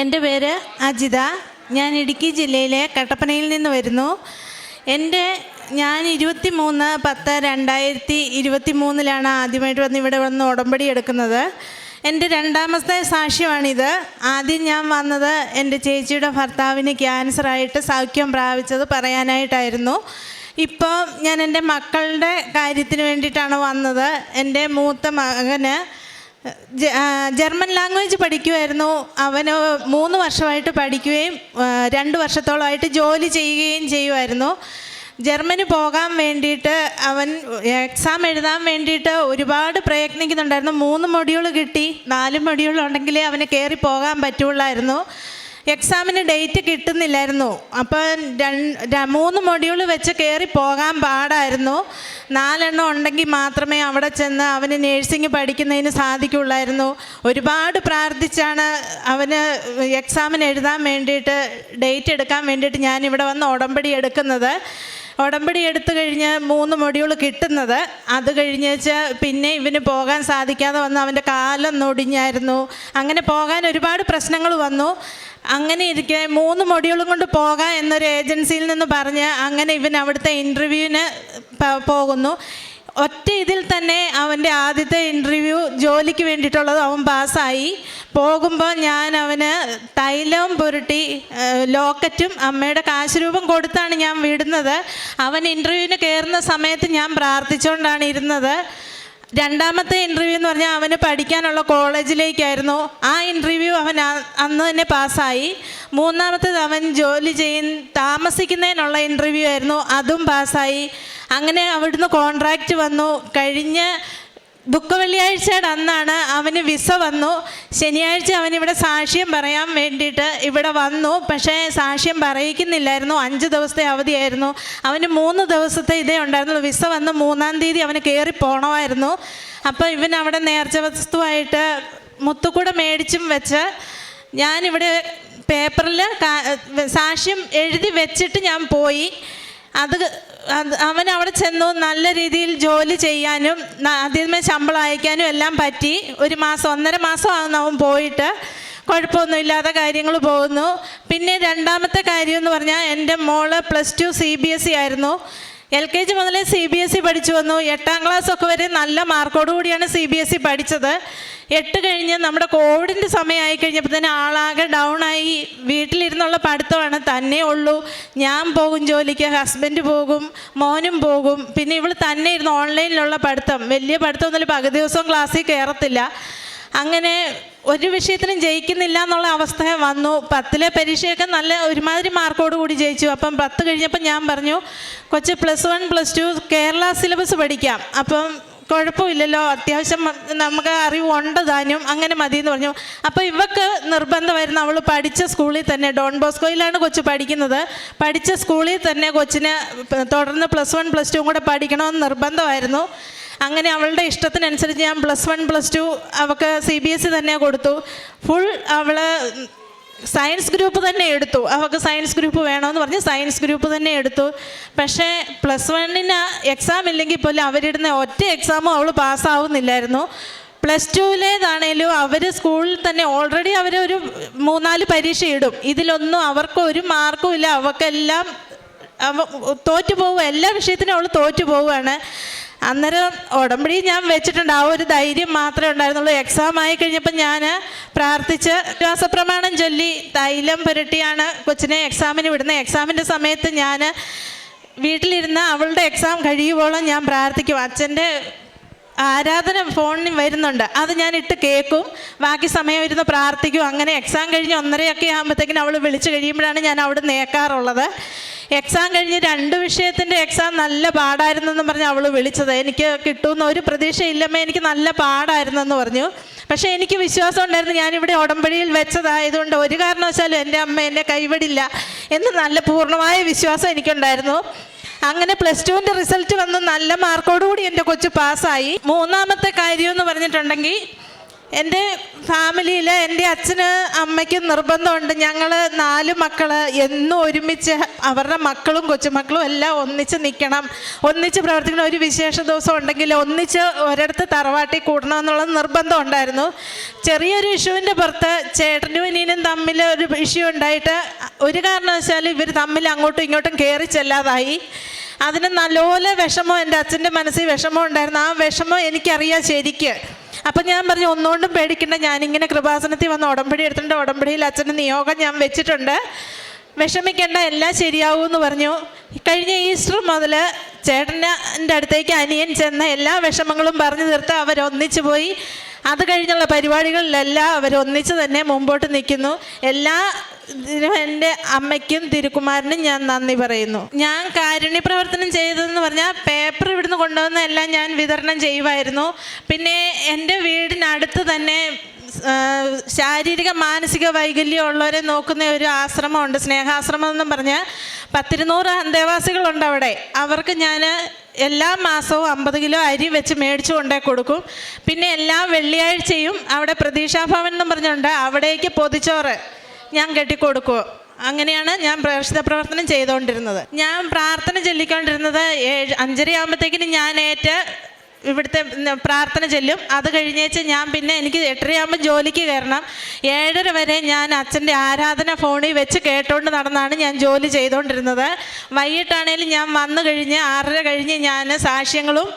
എന്റെ പേര് അജിത. ഞാൻ ഇടുക്കി ജില്ലയിലെ കട്ടപ്പനയിൽ നിന്ന് വരുന്നു. എന്റെ ഞാൻ ഇരുപത്തി മൂന്ന് പത്ത് രണ്ടായിരത്തി ഇരുപത്തി മൂന്നിലാണ് ആദ്യമായിട്ട് വന്ന് ഇവിടെ വന്ന് ഉടമ്പടി എടുക്കുന്നത്. എന്റെ രണ്ടാമത്തെ സാക്ഷ്യമാണിത്. ആദ്യം ഞാൻ വന്നത് എന്റെ ചേച്ചിയുടെ ഭർത്താവിന് ക്യാൻസറായിട്ട് സൗഖ്യം പ്രാപിച്ചത് പറയാനായിട്ടായിരുന്നു. ഇപ്പോൾ ഞാൻ എന്റെ മക്കളുടെ കാര്യത്തിന് വേണ്ടിയിട്ടാണ് വന്നത്. എന്റെ മൂത്ത മകന് ജർമ്മൻ ലാംഗ്വേജ് പഠിക്കുമായിരുന്നു അവന് മൂന്ന് വർഷമായിട്ട് പഠിക്കുകയും രണ്ട് വർഷത്തോളമായിട്ട് ജോലി ചെയ്യുകയും ചെയ്യുമായിരുന്നു ജർമ്മനി പോകാൻ വേണ്ടിയിട്ട് അവൻ എക്സാം എഴുതാൻ വേണ്ടിയിട്ട് ഒരുപാട് പ്രയത്നിക്കുന്നുണ്ടായിരുന്നു. മൂന്ന് മൊഡ്യൂൾ കിട്ടി. നാല് മൊഡ്യൂൾ ഉണ്ടെങ്കിലേ അവന് കയറി പോകാൻ പറ്റുള്ളായിരുന്നു. എക്സാമിന് ഡേറ്റ് കിട്ടുന്നില്ലായിരുന്നു. അപ്പം മൂന്ന് മൊഡ്യൂൾ വെച്ച് കയറി പോകാൻ പാടായിരുന്നു. നാലെണ്ണം ഉണ്ടെങ്കിൽ മാത്രമേ അവിടെ ചെന്ന് അവന് നേഴ്സിംഗ് പഠിക്കുന്നതിന് സാധിക്കുള്ളായിരുന്നു. ഒരുപാട് പ്രാർത്ഥിച്ചാണ് അവന് എക്സാമിന് എഴുതാൻ വേണ്ടിയിട്ട് ഡേറ്റ് എടുക്കാൻ വേണ്ടിയിട്ട് ഞാൻ ഇവിടെ വന്ന് ഉടമ്പടി എടുക്കുന്നത്. ഉടമ്പടി എടുത്തു കഴിഞ്ഞ് മൂന്ന് മൊഡ്യൂൾ കിട്ടുന്നത്. അത് കഴിഞ്ഞ് വെച്ചാൽ പിന്നെ ഇവന് പോകാൻ സാധിക്കാതെ വന്ന് അവന്റെ കാലം നൊടിഞ്ഞായിരുന്നു അങ്ങനെ പോകാൻ ഒരുപാട് പ്രശ്നങ്ങൾ വന്നു. അങ്ങനെ ഇരിക്കെ മൂന്ന് മൊഡ്യൂളും കൊണ്ട് പോകാം എന്നൊരു ഏജൻസിയിൽ നിന്ന് പറഞ്ഞ് അങ്ങനെ ഇവൻ അവിടുത്തെ ഇന്റർവ്യൂവിന് പോകുന്നു. ഒറ്റ ഇതിൽ തന്നെ അവന്റെ ആദ്യത്തെ ഇന്റർവ്യൂ ജോലിക്ക് വേണ്ടിയിട്ടുള്ളത് അവൻ പാസ്സായി. പോകുമ്പോൾ ഞാൻ അവന് തൈലവും പുരട്ടി ലോക്കറ്റും അമ്മയുടെ കാശ് രൂപം കൊടുത്താണ് ഞാൻ വിടുന്നത്. അവൻ ഇന്റർവ്യൂവിന് കയറുന്ന സമയത്ത് ഞാൻ പ്രാർത്ഥിച്ചുകൊണ്ടാണ് ഇരുന്നത്. രണ്ടാമത്തെ ഇന്റർവ്യൂ എന്ന് പറഞ്ഞാൽ അവന് പഠിക്കാനുള്ള കോളേജിലേക്കായിരുന്നു. ആ ഇന്റർവ്യൂ അവൻ അന്ന് തന്നെ പാസ്സായി. മൂന്നാമത്തേത് അവൻ ജോലി ചെയ്യുന്ന താമസിക്കുന്നതിനുള്ള ഇന്റർവ്യൂ ആയിരുന്നു. അതും പാസ്സായി. അങ്ങനെ അവിടുന്ന് കോൺട്രാക്റ്റ് വന്നു. കഴിഞ്ഞ ദുഃഖവെള്ളിയാഴ്ചയുടെ അന്നാണ് അവന് വിസ വന്നു. ശനിയാഴ്ച അവൻ ഇവിടെ സാക്ഷ്യം പറയാൻ വേണ്ടിയിട്ട് ഇവിടെ വന്നു. പക്ഷേ സാക്ഷ്യം പറയിക്കുന്നില്ലായിരുന്നു. അഞ്ച് ദിവസത്തെ അവധിയായിരുന്നു. അവന് മൂന്ന് ദിവസത്തെ ഇതേ ഉണ്ടായിരുന്നുള്ളൂ. വിസ വന്ന് മൂന്നാം തീയതി അവന് കയറി പോകണമായിരുന്നു അപ്പോൾ ഇവൻ അവിടെ നേർച്ച വസ്തുവായിട്ട് മുത്തുകൂടെ മേടിച്ചും വെച്ച് ഞാനിവിടെ പേപ്പറിൽ സാക്ഷ്യം എഴുതി വെച്ചിട്ട് ഞാൻ പോയി. അത് അവൻ അവിടെ ചെന്നു നല്ല രീതിയിൽ ജോലി ചെയ്യാനും ആദ്യമേ ശമ്പളം അയക്കാനും എല്ലാം പറ്റി. ഒരു മാസം ഒന്നര മാസം ആകുന്ന അവൻ പോയിട്ട്. കുഴപ്പമൊന്നുമില്ലാത്ത കാര്യങ്ങൾ പോകുന്നു. പിന്നെ രണ്ടാമത്തെ കാര്യം എന്ന് പറഞ്ഞാൽ എന്റെ മോൾ plus two C B S C ആയിരുന്നു. എൽ കെ ജി മുതലേ സി ബി എസ് ഇ പഠിച്ചു വന്നു. എട്ടാം ക്ലാസ് ഒക്കെ വരെ നല്ല മാർക്കോടുകൂടിയാണ് സി ബി എസ് ഇ പഠിച്ചത്. എട്ട് കഴിഞ്ഞ് നമ്മുടെ കോവിഡിന്റെ സമയമായി കഴിഞ്ഞപ്പോൾ തന്നെ ആളാകെ ഡൗൺ ആയി. വീട്ടിലിരുന്നുള്ള പഠിത്തമാണ്. തന്നെ ഉള്ളൂ. ഞാൻ പോകും ജോലിക്ക് ഹസ്ബൻഡ് പോകും മോനും പോകും. പിന്നെ ഇവൾ തന്നെ ഇരുന്ന് ഓൺലൈനിലുള്ള പഠിത്തം. വലിയ പഠിത്തമൊന്നുമില്ല പകുതി ദിവസം ക്ലാസ്സിൽ കയറത്തില്ല അങ്ങനെ ഒരു വിഷയത്തിനും ജയിക്കുന്നില്ല എന്നുള്ള അവസ്ഥ വന്നു. പത്തിലെ പരീക്ഷയൊക്കെ നല്ല ഒരുമാതിരി മാർക്കോട് കൂടി ജയിച്ചു. അപ്പം പത്ത് കഴിഞ്ഞപ്പോൾ ഞാൻ പറഞ്ഞു കൊച്ച് plus one plus two Kerala syllabus പഠിക്കാം. അപ്പം കുഴപ്പമില്ലല്ലോ. അത്യാവശ്യം നമുക്ക് അറിവുണ്ട് താനും അങ്ങനെ മതി എന്ന് പറഞ്ഞു. അപ്പോൾ ഇവക്ക് നിർബന്ധമായിരുന്നു അവൾ പഠിച്ച സ്കൂളിൽ തന്നെ ഡോൺ ബോസ്കോയിലാണ് കൊച്ചു പഠിക്കുന്നത്. പഠിച്ച സ്കൂളിൽ തന്നെ കൊച്ചിന് തുടർന്ന് പ്ലസ് വൺ പ്ലസ് ടു കൂടെ പഠിക്കണമെന്ന് നിർബന്ധമായിരുന്നു. അങ്ങനെ അവളുടെ ഇഷ്ടത്തിനനുസരിച്ച് ഞാൻ പ്ലസ് വൺ പ്ലസ് ടു അവൾക്ക് സി ബി എസ് തന്നെ കൊടുത്തു. ഫുൾ അവൾ സയൻസ് ഗ്രൂപ്പ് തന്നെ എടുത്തു. അവൾക്ക് സയൻസ് ഗ്രൂപ്പ് വേണമെന്ന് പറഞ്ഞ് സയൻസ് ഗ്രൂപ്പ് തന്നെ എടുത്തു. പക്ഷേ പ്ലസ് വണ്ണിന് എക്സാം ഇല്ലെങ്കിൽ പോലും അവരിടുന്ന ഒറ്റ എക്സാമും അവൾ പാസ്സാവുന്നില്ലായിരുന്നു പ്ലസ് ടുവിലേതാണേലും അവർ സ്കൂളിൽ തന്നെ ഓൾറെഡി അവർ ഒരു മൂന്നാൽ പരീക്ഷ ഇടും. ഇതിലൊന്നും അവർക്ക് ഒരു മാർക്കും ഇല്ല. അവൾക്കെല്ലാം അവ തോറ്റു പോവുക എല്ലാ വിഷയത്തിനും അവൾ തോറ്റു പോവുകയാണ്. അന്നേരം ഉടമ്പടി ഞാൻ വെച്ചിട്ടുണ്ട്. ആ ഒരു ധൈര്യം മാത്രമേ ഉണ്ടായിരുന്നുള്ളൂ. എക്സാം ആയി കഴിഞ്ഞപ്പോൾ ഞാൻ പ്രാർത്ഥിച്ച് വിശ്വാസപ്രമാണം ചൊല്ലി തൈലം പുരട്ടിയാണ് കൊച്ചിനെ എക്സാമിന് വിടുന്നത്. എക്സാമിന്റെ സമയത്ത് ഞാൻ വീട്ടിലിരുന്ന് അവളുടെ എക്സാം കഴിയുവോളം ഞാൻ പ്രാർത്ഥിക്കും. അച്ഛന്റെ ആരാധന ഫോണിൽ വരുന്നുണ്ട്. അത് ഞാൻ ഇട്ട് കേൾക്കും ബാക്കി സമയം ഇരുന്ന് പ്രാർത്ഥിക്കും. അങ്ങനെ എക്സാം കഴിഞ്ഞ് ഒന്നരയൊക്കെ ആകുമ്പോഴത്തേക്കിനും അവൾ വിളിച്ച് കഴിയുമ്പോഴാണ് ഞാൻ അവിടെ നേക്കാറുള്ളത് എക്സാം കഴിഞ്ഞ് രണ്ട് വിഷയത്തിന്റെ എക്സാം നല്ല പാടായിരുന്നു എന്ന് പറഞ്ഞ് അവൾ വിളിച്ചത്. എനിക്ക് കിട്ടുമെന്ന് ഒരു പ്രതീക്ഷയില്ലമ്മേ എനിക്ക് നല്ല പാടായിരുന്നു എന്ന് പറഞ്ഞു. പക്ഷേ എനിക്ക് വിശ്വാസം ഉണ്ടായിരുന്നു ഞാനിവിടെ ഉടമ്പടിയിൽ വെച്ചതായതുകൊണ്ട് ഒരു കാരണവശാലും എന്റെ അമ്മ എന്നെ കൈവിടില്ല എന്ന് നല്ല പൂർണമായ വിശ്വാസം എനിക്കുണ്ടായിരുന്നു. അങ്ങനെ പ്ലസ് ടുവിന്റെ റിസൾട്ട് വന്ന് നല്ല മാർക്കോടുകൂടി എന്റെ കൊച്ചു പാസ്സായി മൂന്നാമത്തെ കാര്യം എന്ന് പറഞ്ഞിട്ടുണ്ടെങ്കിൽ എന്റെ ഫാമിലിയിൽ എന്റെ അച്ഛന് അമ്മയ്ക്കും നിർബന്ധമുണ്ട്. ഞങ്ങൾ നാല് മക്കൾ എന്നും ഒരുമിച്ച് അവരുടെ മക്കളും കൊച്ചുമക്കളും എല്ലാം ഒന്നിച്ച് നിൽക്കണം ഒന്നിച്ച് പ്രവർത്തിക്കണം. ഒരു വിശേഷ ദിവസം ഉണ്ടെങ്കിൽ ഒന്നിച്ച് ഒരിടത്ത് തറവാട്ടി കൂടണം എന്നുള്ള നിർബന്ധം ഉണ്ടായിരുന്നു. ചെറിയൊരു ഇഷ്യൂവിന്റെ പുറത്ത് ചേട്ടനും ഇനിയും തമ്മിൽ ഒരു ഇഷ്യൂ ഉണ്ടായിട്ട് ഒരു കാരണവശാലും ഇവർ തമ്മിൽ അങ്ങോട്ടും ഇങ്ങോട്ടും കയറി ചെല്ലാതായി. അതിന് നല്ലപോലെ വിഷമം എന്റെ അച്ഛന്റെ മനസ്സിൽ വിഷമം ഉണ്ടായിരുന്നു. ആ വിഷമം എനിക്കറിയാം ശരിക്ക്. അപ്പം ഞാൻ പറഞ്ഞു ഒന്നുകൊണ്ടും പേടിക്കണ്ട. ഞാനിങ്ങനെ കൃപാസനത്തിൽ വന്ന് ഉടമ്പടി എടുത്തിട്ടുണ്ട്. ഉടമ്പടിയിൽ അച്ഛന്റെ നിയോഗം ഞാൻ വെച്ചിട്ടുണ്ട്. വിഷമിക്കേണ്ട എല്ലാം ശരിയാവും എന്ന് പറഞ്ഞു. കഴിഞ്ഞ ഈസ്റ്റർ മുതൽ ചേട്ടന്റെ അടുത്തേക്ക് അനിയൻ ചെന്ന എല്ലാ വിഷമങ്ങളും പറഞ്ഞു തീർത്ത് അവരൊന്നിച്ചു പോയി. അത് കഴിഞ്ഞുള്ള പരിപാടികളിലെല്ലാം അവരൊന്നിച്ച് തന്നെ മുമ്പോട്ട് നിൽക്കുന്നു. എല്ലാ എന്റെ അമ്മയ്ക്കും തിരുക്കുമാരനും ഞാൻ നന്ദി പറയുന്നു. ഞാൻ കാരുണ്യ പ്രവർത്തനം ചെയ്തതെന്ന് പറഞ്ഞാൽ പേപ്പർ ഇവിടുന്ന് കൊണ്ടുവന്ന എല്ലാം ഞാൻ വിതരണം ചെയ്യുമായിരുന്നു. പിന്നെ എന്റെ വീടിനടുത്ത് തന്നെ ശാരീരിക മാനസിക വൈകല്യം ഉള്ളവരെ നോക്കുന്ന ഒരു ആശ്രമമുണ്ട്. സ്നേഹാശ്രമം എന്നും പറഞ്ഞ് പത്തിരുന്നൂറ് അന്തേവാസികളുണ്ട് അവിടെ. അവർക്ക് ഞാൻ എല്ലാ മാസവും അമ്പത് കിലോ അരി വെച്ച് മേടിച്ചു കൊണ്ടേ കൊടുക്കും. പിന്നെ എല്ലാ വെള്ളിയാഴ്ചയും അവിടെ പ്രതീക്ഷാഭവൻ എന്നും പറഞ്ഞുകൊണ്ട് അവിടേക്ക് പൊതിച്ചോറ്. ഞാൻ കെട്ടിക്കൊടുക്കുമോ അങ്ങനെയാണ് ഞാൻ പ്രേക്ഷിത പ്രവർത്തനം ചെയ്തുകൊണ്ടിരുന്നത് ഞാൻ പ്രാർത്ഥന ചൊല്ലിക്കൊണ്ടിരുന്നത് ഏഴ് അഞ്ചരയാകുമ്പോഴത്തേക്കിന് ഞാൻ ഏറ്റ് ഇവിടുത്തെ പ്രാർത്ഥന ചെല്ലും. അത് കഴിഞ്ഞേച്ച് ഞാൻ പിന്നെ എനിക്ക് എട്ടരയാകുമ്പോൾ ജോലിക്ക് കയറണം. ഏഴര വരെ ഞാൻ അച്ഛന്റെ ആരാധന ഫോണിൽ വെച്ച് കേട്ടോണ്ട് നടന്നാണ് ഞാൻ ജോലി ചെയ്തുകൊണ്ടിരുന്നത് വൈകിട്ടാണേലും ഞാൻ വന്നു കഴിഞ്ഞ് ആറര കഴിഞ്ഞ് ഞാൻ സാക്ഷ്യങ്ങളും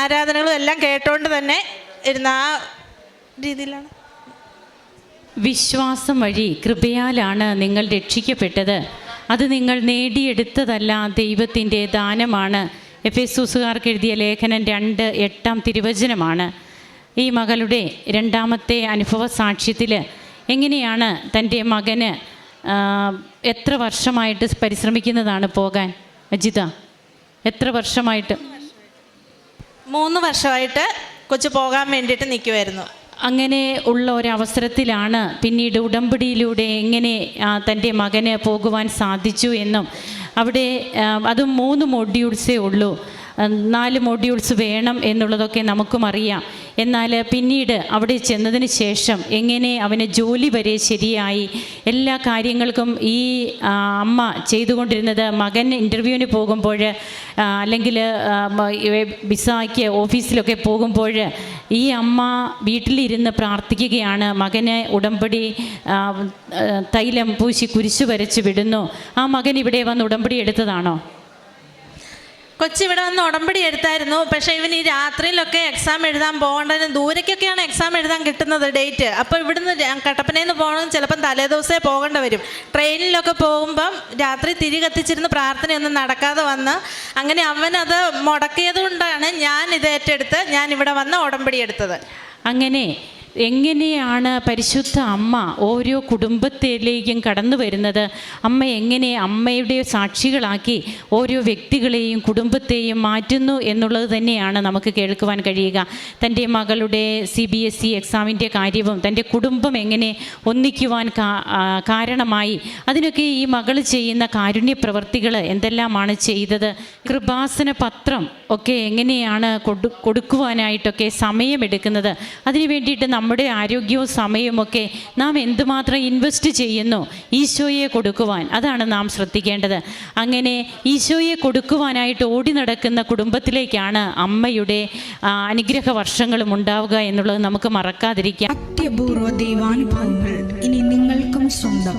ആരാധനകളും എല്ലാം കേട്ടോണ്ട് തന്നെ ഇരുന്ന ആ രീതിയിലാണ്. വിശ്വാസം വഴി കൃപയാലാണ് നിങ്ങൾ രക്ഷിക്കപ്പെട്ടത്. അത് നിങ്ങൾ നേടിയെടുത്തതല്ല ദൈവത്തിന്റെ ദാനമാണ്. എഫ് എസൂസുകാർക്ക് എഴുതിയ ലേഖനം രണ്ട് എട്ടാം തിരുവചനമാണ്. ഈ മകളുടെ രണ്ടാമത്തെ അനുഭവ സാക്ഷ്യത്തിൽ എങ്ങനെയാണ് തന്റെ മകന് എത്ര വർഷമായിട്ട് പരിശ്രമിക്കുന്നതാണ് പോകാൻ? അജിത എത്ര വർഷമായിട്ട്? മൂന്ന് വർഷമായിട്ട് കൊച്ചു പോകാൻ വേണ്ടിയിട്ട് നിൽക്കുമായിരുന്നു അങ്ങനെ ഉള്ള ഒരവസരത്തിലാണ് പിന്നീട് ഉടമ്പടിയിലൂടെ എങ്ങനെ തന്റെ മകന് പോകുവാൻ സാധിച്ചു എന്നും. അവിടെ അതും മൂന്ന് മൊഡ്യൂൾസേ ഉള്ളൂ. നാല് മൊഡ്യൂൾസ് വേണം എന്നുള്ളതൊക്കെ നമുക്കും അറിയാം. എന്നാൽ പിന്നീട് അവിടെ ചെന്നതിന് ശേഷം എങ്ങനെ അവന് ജോലി വരെ ശരിയായി? എല്ലാ കാര്യങ്ങൾക്കും ഈ അമ്മ ചെയ്തുകൊണ്ടിരുന്നത് മകൻ ഇന്റർവ്യൂവിന് പോകുമ്പോൾ അല്ലെങ്കിൽ മ- ഓഫീസിലൊക്കെ പോകുമ്പോൾ ഈ അമ്മ വീട്ടിലിരുന്ന് പ്രാർത്ഥിക്കുകയാണ്. മകനെ ഉടമ്പടി തൈലം പൂശി കുരിശു വരച്ച് വിടുന്നു. ആ മകൻ ഇവിടെ വന്ന് ഉടമ്പടി എടുത്തതാണോ? കൊച്ചിവിടെ വന്ന് ഉടമ്പടി എടുത്തായിരുന്നു. പക്ഷേ ഇവൻ ഈ രാത്രിയിലൊക്കെ എക്സാം എഴുതാൻ പോകേണ്ടതിന് ദൂരയ്ക്കൊക്കെയാണ് എക്സാം എഴുതാൻ കിട്ടുന്നത് ഡേറ്റ് അപ്പോൾ ഇവിടുന്ന് കട്ടപ്പനയിൽ നിന്ന് പോകണം ചിലപ്പം തലേദിവസമേ പോകേണ്ടി വരും. ട്രെയിനിലൊക്കെ പോകുമ്പം രാത്രി തിരി കത്തിച്ചിരുന്ന് പ്രാർത്ഥനയൊന്നും നടക്കാതെ വന്ന് അങ്ങനെ അവനത് മുടക്കിയത് കൊണ്ടാണ് ഞാൻ ഇത് ഏറ്റെടുത്ത് ഞാൻ ഇവിടെ വന്ന് ഉടമ്പടി എടുത്തത്. അങ്ങനെ എങ്ങനെയാണ് പരിശുദ്ധ അമ്മ ഓരോ കുടുംബത്തിലേക്കും കടന്നു വരുന്നത്? അമ്മ എങ്ങനെ അമ്മയുടെ സാക്ഷികളാക്കി ഓരോ വ്യക്തികളെയും കുടുംബത്തെയും മാറ്റുന്നു എന്നുള്ളത് തന്നെയാണ് നമുക്ക് കേൾക്കുവാൻ കഴിയുക. തന്റെ മകളുടെ സി ബി എസ് ഇ എക്സാമിന്റെ കാര്യവും തന്റെ കുടുംബം എങ്ങനെ ഒന്നിക്കുവാൻ കാരണമായി അതിനൊക്കെ ഈ മകൾ ചെയ്യുന്ന കാരുണ്യ പ്രവർത്തികൾ എന്തെല്ലാമാണ് ചെയ്തത്? കൃപാസന പത്രം ഒക്കെ എങ്ങനെയാണ് കൊടു കൊടുക്കുവാനായിട്ടൊക്കെ സമയമെടുക്കുന്നത്? അതിനു വേണ്ടിയിട്ട് നമ്മുടെ ആരോഗ്യവും സമയവും ഒക്കെ നാം എന്തുമാത്രം ഇൻവെസ്റ്റ് ചെയ്യുന്നു ഈശോയെ കൊടുക്കുവാൻ? അതാണ് നാം ശ്രദ്ധിക്കേണ്ടത്. അങ്ങനെ ഈശോയെ കൊടുക്കുവാനായിട്ട് ഓടി നടക്കുന്ന കുടുംബത്തിലേക്കാണ് അമ്മയുടെ അനുഗ്രഹ വർഷങ്ങളും ഉണ്ടാവുക എന്നുള്ളത് നമുക്ക് മറക്കാതിരിക്കാം. അത്യപൂർവ ദൈവാനുഭവങ്ങൾ ഇനി നിങ്ങൾക്കും സ്വന്തം.